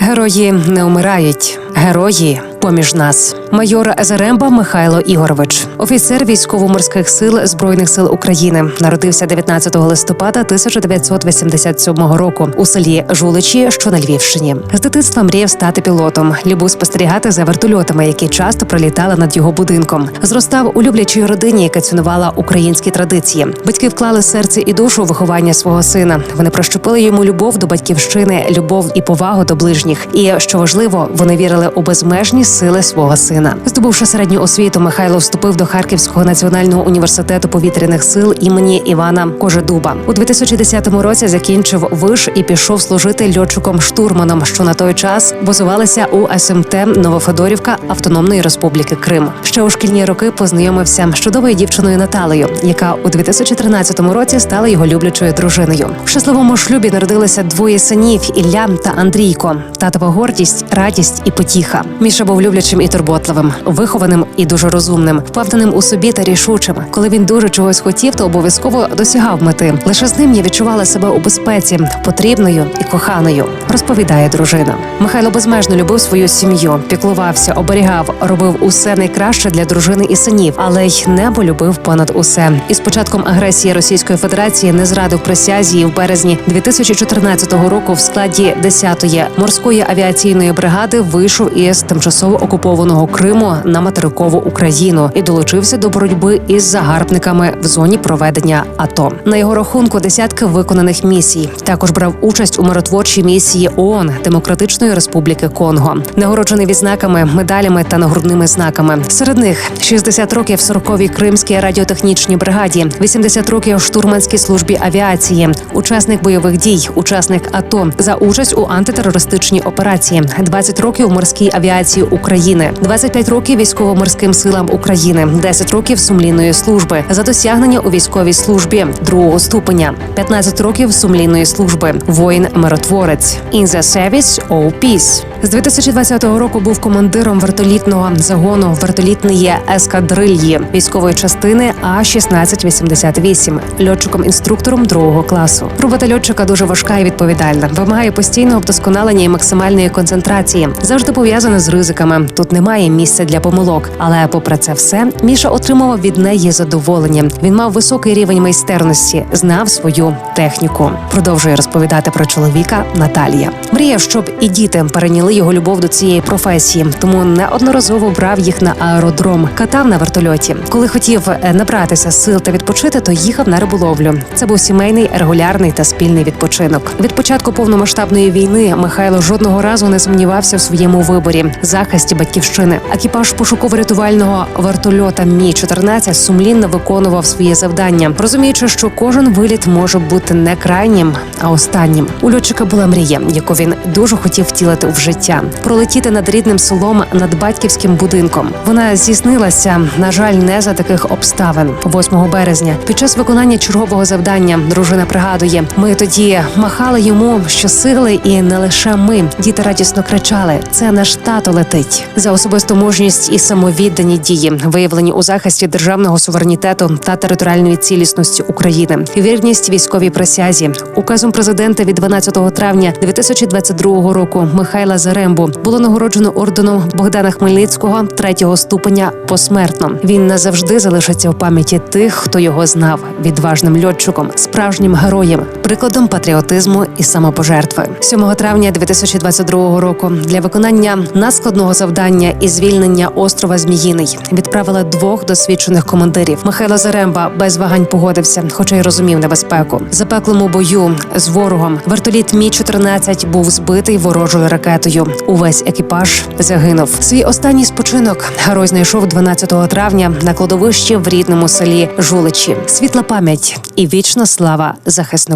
Герої не умирають, герої поміж нас. Майор Заремба Михайло Ігорович, офіцер військово-морських сил збройних сил України, народився 19 листопада 1987 року у селі Жуличі, що на Львівщині. З дитинства мріяв стати пілотом, любив спостерігати за вертольотами, які часто прилітали над його будинком. Зростав у люблячій родині, яка цінувала українські традиції. Батьки вклали серце і душу у виховання свого сина. Вони прощепили йому любов до батьківщини, любов і повагу до ближніх. І що важливо, вони вірили у безмежні сили свого сина. Здобувши середню освіту, Михайло вступив до Харківського національного університету повітряних сил імені Івана Кожедуба. У 2010 році закінчив виш і пішов служити льотчиком-штурманом, що на той час базувалися у СМТ Новофедорівка Автономної Республіки Крим. Ще у шкільні роки познайомився з чудовою дівчиною Наталею, яка у 2013 році стала його люблячою дружиною. В щасливому шлюбі народилися двоє синів Ілля та Андрійко. Татова гордість, радість і потіха. Міша був люблячим і турботливим, вихованим і дуже розумним, впевненим у собі та рішучим. Коли він дуже чогось хотів, то обов'язково досягав мети. Лише з ним я відчувала себе у безпеці, потрібною і коханою. Розповідає дружина. Михайло безмежно любив свою сім'ю, піклувався, оберігав, робив усе найкраще для дружини і синів, але й небо любив понад усе. І з початком агресії Російської Федерації не зрадив присязі і в березні 2014 року в складі 10-ї морської авіаційної бригади вийшов із тимчасово окупованого Криму на материкову Україну і долучився до боротьби із загарбниками в зоні проведення АТО. На його рахунку десятки виконаних місій. Також брав участь у миротворчій місії ООН Демократичної Республіки Конго, нагороджений відзнаками, медалями та нагрудними знаками. Серед них 60 років в 40-й Кримській радіотехнічній бригаді, 80 років штурманській службі авіації, учасник бойових дій, учасник АТО за участь у антитерористичній операції, 20 років морській авіації України, 25 років військово-морським силам України, 10 років сумлінної служби за досягнення у військовій службі другого ступеня, 15 років сумлінної служби, воїн-миротворець. In the service of peace. З 2020 року був командиром вертолітного загону вертолітної ескадрильї військової частини А 1688 льотчиком-інструктором другого класу. Робота льотчика дуже важка і відповідальна, вимагає постійного вдосконалення і максимальної концентрації. Завжди пов'язана з ризиками. Тут немає місця для помилок. Але попри це все, Міша отримував від неї задоволення. Він мав високий рівень майстерності, знав свою техніку. Продовжує розповідати про чоловіка Наталія. Мріяв, щоб і діти перейняли його любов до цієї професії, тому неодноразово брав їх на аеродром, катав на вертольоті. Коли хотів е, набратися сил та відпочити, то їхав на риболовлю. Це був сімейний, регулярний та спільний відпочинок. Від початку повномасштабної війни Михайло жодного разу не сумнівався в своєму виборі захисті батьківщини. Екіпаж пошуково-рятувального вертольота Мі 14 сумлінно виконував своє завдання, розуміючи, що кожен виліт може бути не крайнім, а останнім. У льотчика була мрія, яку він дуже хотів втілити в життя, пролетіти над рідним селом над батьківським будинком. Вона здійснилася, на жаль, не за таких обставин. 8 березня, під час виконання чергового завдання, дружина пригадує, ми тоді махали йому щосили, і не лише ми. Діти радісно кричали: це наш тато летить за особисту мужність і самовіддані дії, виявлені у захисті державного суверенітету та територіальної цілісності України, вірність військовій присязі, указом президента від 12 травня 2022 року Михайла Зарембу було нагороджено орденом Богдана Хмельницького третього ступеня посмертно. Він назавжди залишиться в пам'яті тих, хто його знав, відважним льотчиком, справжнім героєм, прикладом патріотизму і самопожертви. 7 травня 2022 року для виконання надскладного завдання і звільнення острова Зміїний відправили двох досвідчених командирів. Михайло Заремба без вагань погодився, хоча й розумів небезпеку. Запеклому бою з ворогом вертоліт Мі 14 був збитий ворожою ракетою. Увесь екіпаж загинув. Свій останній спочинок герой знайшов 12 травня на кладовищі в рідному селі Жуличі. Світла пам'ять і вічна слава захиснику.